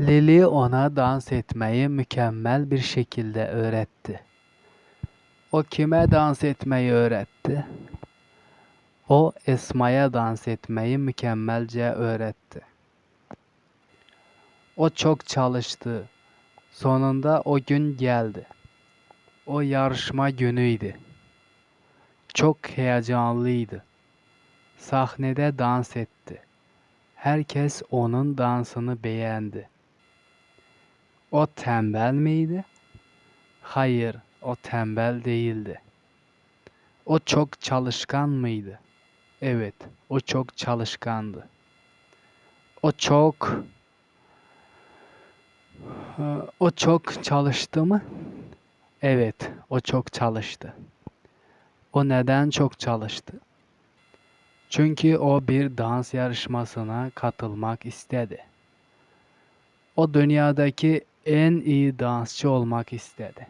Lily ona dans etmeyi mükemmel bir şekilde öğretti. O kime dans etmeyi öğretti? O Esma'ya dans etmeyi mükemmelce öğretti. O çok çalıştı. Sonunda o gün geldi. O yarışma günüydü. Çok heyecanlıydı. Sahnede dans etti. Herkes onun dansını beğendi. O tembel miydi? Hayır, o tembel değildi. O çok çalışkan mıydı? Evet, o çok çalışkandı. O çok o çok çalıştı mı? Evet, o çok çalıştı. O neden çok çalıştı? Çünkü o bir dans yarışmasına katılmak istedi. O dünyadaki en iyi dansçı olmak istedi.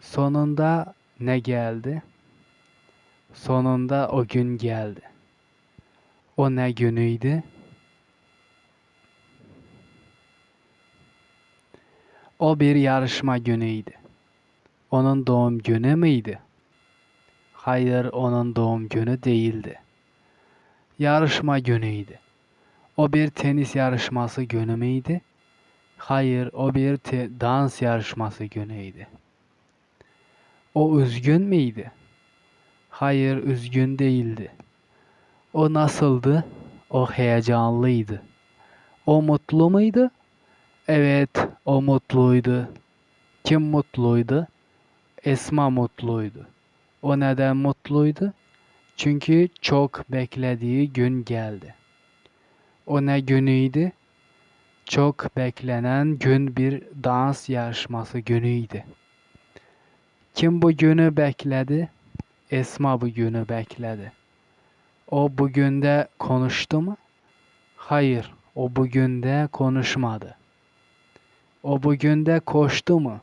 Sonunda ne geldi? Sonunda o gün geldi. O ne günüydü? O bir yarışma günüydü. Onun doğum günü müydü? Hayır, onun doğum günü değildi. Yarışma günüydü. O bir tenis yarışması günü müydü? Hayır, o bir dans yarışması günüydü. O üzgün müydü? Hayır, üzgün değildi. O nasıldı? O heyecanlıydı. O mutlu muydu? Evet, o mutluydu. Kim mutluydu? Esma mutluydu. O neden mutluydu? Çünkü çok beklediği gün geldi. O ne günüydü? Çok beklenen gün bir dans yarışması günüydü. Kim bu günü bekledi? Esma bu günü bekledi. O bugün de konuştu mu? Hayır, o bugün de konuşmadı. O bugün de koştu mu?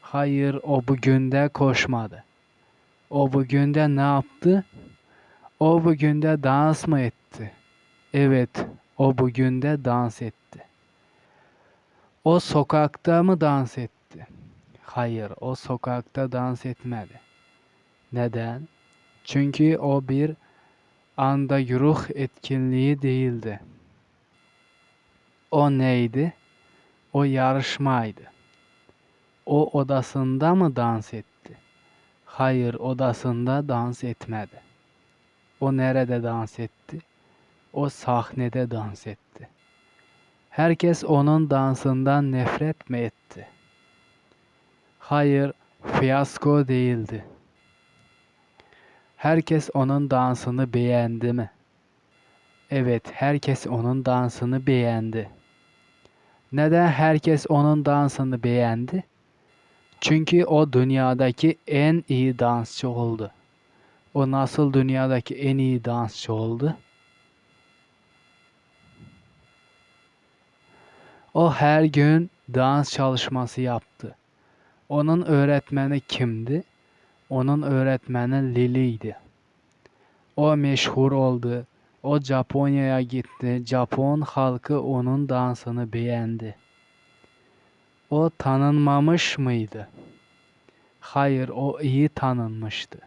Hayır, o bugün de koşmadı. O bugün de ne yaptı? O bugün de dans mı etti? Evet, o bugün de dans etti. O sokakta mı dans etti? Hayır, o sokakta dans etmedi. Neden? Çünkü o bir anda ruh etkinliği değildi. O neydi? O yarışmaydı. O odasında mı dans etti? Hayır, odasında dans etmedi. O nerede dans etti? O sahnede dans etti. Herkes onun dansından nefret mi etti? Hayır, fiyasko değildi. Herkes onun dansını beğendi mi? Evet, herkes onun dansını beğendi. Neden herkes onun dansını beğendi? Çünkü o dünyadaki en iyi dansçı oldu. O nasıl dünyadaki en iyi dansçı oldu? O her gün dans çalışması yaptı. Onun öğretmeni kimdi? Onun öğretmeni Lili'ydi. O meşhur oldu. O Japonya'ya gitti. Japon halkı onun dansını beğendi. O tanınmamış mıydı? Hayır, o iyi tanınmıştı.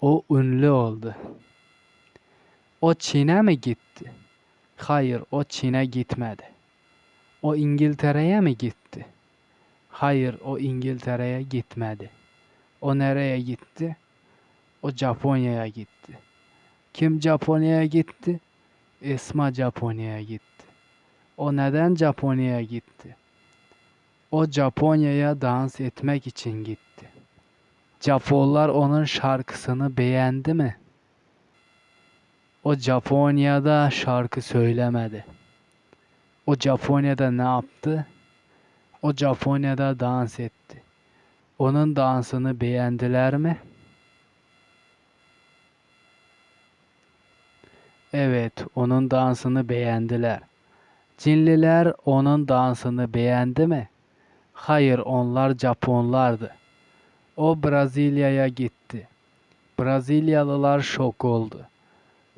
O ünlü oldu. O Çin'e mi gitti? Hayır, o Çin'e gitmedi. O İngiltere'ye mi gitti? Hayır, o İngiltere'ye gitmedi. O nereye gitti? O Japonya'ya gitti. Kim Japonya'ya gitti? Esma Japonya'ya gitti. O neden Japonya'ya gitti? O Japonya'ya dans etmek için gitti. Japonlar onun şarkısını beğendi mi? O Japonya'da şarkı söylemedi. O Japonya'da ne yaptı? O Japonya'da dans etti. Onun dansını beğendiler mi? Evet, onun dansını beğendiler. Çinliler onun dansını beğendi mi? Hayır, onlar Japonlardı. O Brezilya'ya gitti. Brezilyalılar şok oldu.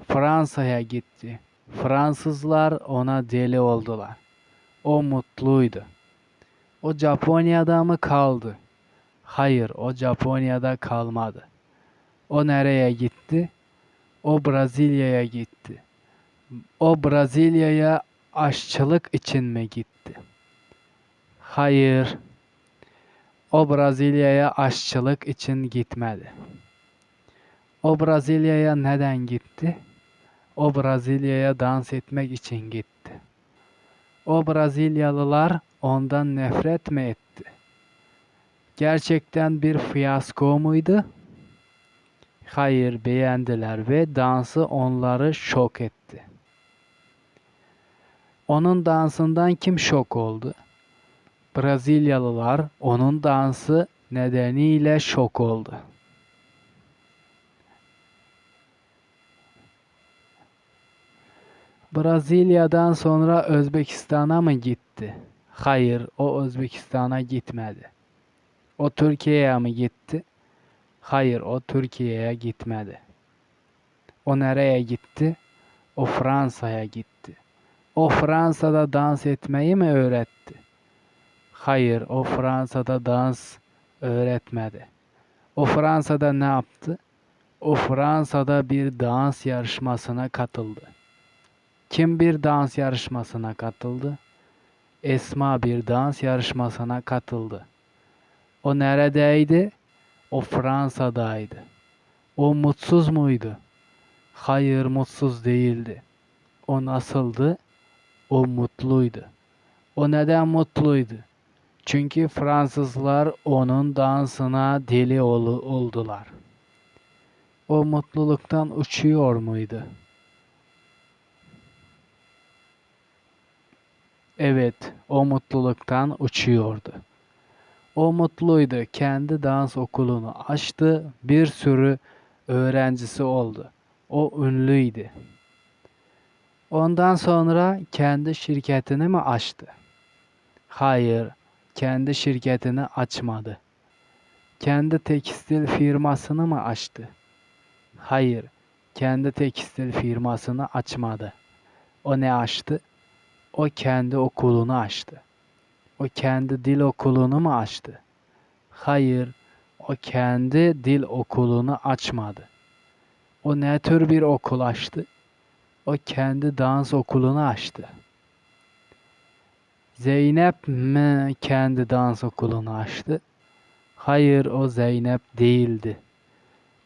Fransa'ya gitti. Fransızlar ona deli oldular. O mutluydu. O Japonya'da mı kaldı? Hayır, o Japonya'da kalmadı. O nereye gitti? O Brezilya'ya gitti. O Brezilya'ya aşçılık için mi gitti? Hayır. O Brezilya'ya aşçılık için gitmedi. O Brezilya'ya neden gitti? O Brezilya'ya dans etmek için gitti. O Brezilyalılar ondan nefret mi etti? Gerçekten bir fiyasko muydu? Hayır, beğendiler ve dansı onları şok etti. Onun dansından kim şok oldu? Brezilyalılar onun dansı nedeniyle şok oldu. Brezilya'dan sonra Özbekistan'a mı gitti? Hayır, o Özbekistan'a gitmedi. O Türkiye'ye mi gitti? Hayır, o Türkiye'ye gitmedi. O nereye gitti? O Fransa'ya gitti. O Fransa'da dans etmeyi mi öğretti? Hayır, o Fransa'da dans öğretmedi. O Fransa'da ne yaptı? O Fransa'da bir dans yarışmasına katıldı. Kim bir dans yarışmasına katıldı? Esma bir dans yarışmasına katıldı. O neredeydi? O Fransa'daydı. O mutsuz muydu? Hayır, mutsuz değildi. O nasıldı? O mutluydu. O neden mutluydu? Çünkü Fransızlar onun dansına deli ol- oldular. O mutluluktan uçuyor muydu? Evet, o mutluluktan uçuyordu. O mutluydu. Kendi dans okulunu açtı. Bir sürü öğrencisi oldu. O ünlüydü. Ondan sonra kendi şirketini mi açtı? Hayır, kendi şirketini açmadı. Kendi tekstil firmasını mı açtı? Hayır, kendi tekstil firmasını açmadı. O ne açtı? O kendi okulunu açtı. O kendi dil okulunu mu açtı? Hayır, o kendi dil okulunu açmadı. O ne tür bir okul açtı? O kendi dans okulunu açtı. Zeynep mi kendi dans okulunu açtı? Hayır, o Zeynep değildi.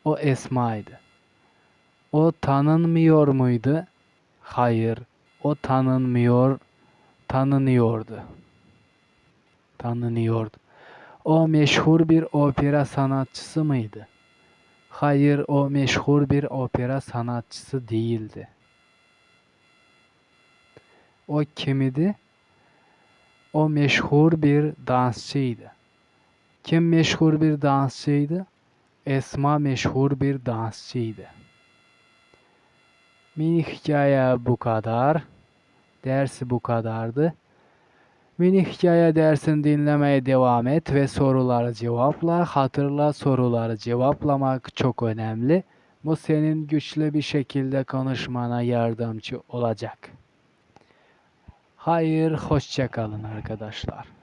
O Esma'ydı. O tanınmıyor muydu? Hayır, o tanınmıyor, tanınıyordu. Tanınıyordu. O meşhur bir opera sanatçısı mıydı? Hayır, o meşhur bir opera sanatçısı değildi. O kim idi? O meşhur bir dansçıydı. Kim meşhur bir dansçıydı? Esma meşhur bir dansçıydı. Mini hikaye bu kadar. Dersi bu kadardı. Mini hikaye dersini dinlemeye devam et ve soruları cevapla. Hatırla soruları cevaplamak çok önemli. Bu senin güçlü bir şekilde konuşmana yardımcı olacak. Hayır, hoşça kalın arkadaşlar.